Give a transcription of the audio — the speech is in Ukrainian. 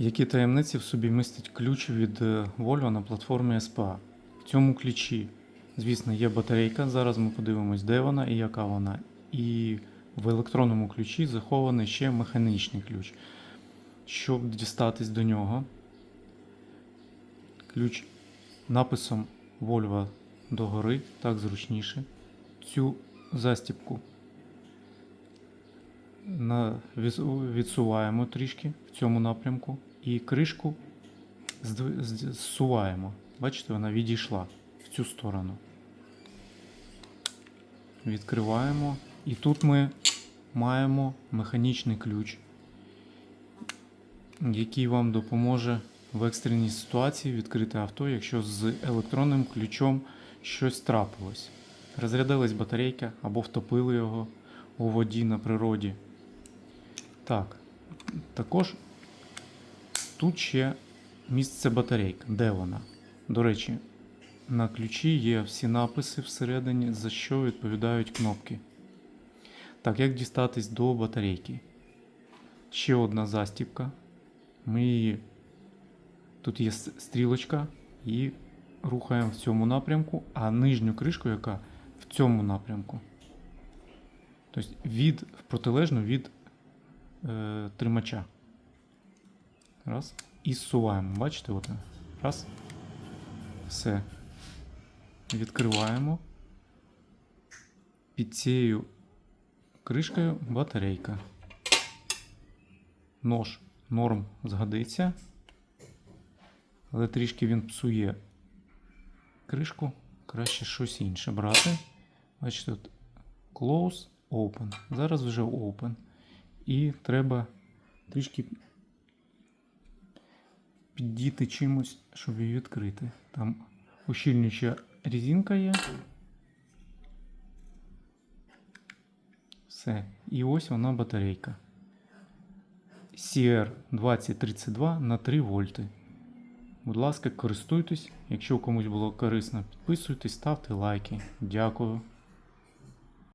Які таємниці в собі містить ключ від е, Volvo на платформі SPA? В цьому ключі, звісно, є батарейка. Зараз ми подивимось, де вона і яка вона. І в електронному ключі захований ще механічний ключ. Щоб дістатись до нього, ключ написом Volvo догори, так зручніше. Цю застіпку відсуваємо трішки в цьому напрямку і кришку зсуваємо. Бачите, вона відійшла в цю сторону. Відкриваємо. І тут ми маємо механічний ключ, який вам допоможе в екстреній ситуації відкрити авто, якщо з електронним ключом щось трапилось. Розрядилась батарейка або втопили його у воді на природі. Так, також тут ще місце батарейка. Де вона? До речі, на ключі є всі написи всередині, за що відповідають кнопки. Так, як дістатись до батарейки? Ще одна застіпка. Ми її. Тут є стрілочка і рухаємо в цьому напрямку, а нижню кришку, яка в цьому напрямку. Тобто від протилежно від е, тримача. Раз. І зсуваємо. Бачите? От. Раз. Все. Відкриваємо. Під цією кришкою батарейка. Нож норм згодиться. Але трішки він псує кришку. Краще щось інше брати. Бачите, тут close, open. Зараз вже open. І треба трішки піддіти чимось, щоб її відкрити. Там ущільнююча резинка є. Все. І ось вона батарейка. CR2032 на 3 вольти. Будь ласка, користуйтесь. Якщо комусь було корисно, підписуйтесь, ставте лайки. Дякую.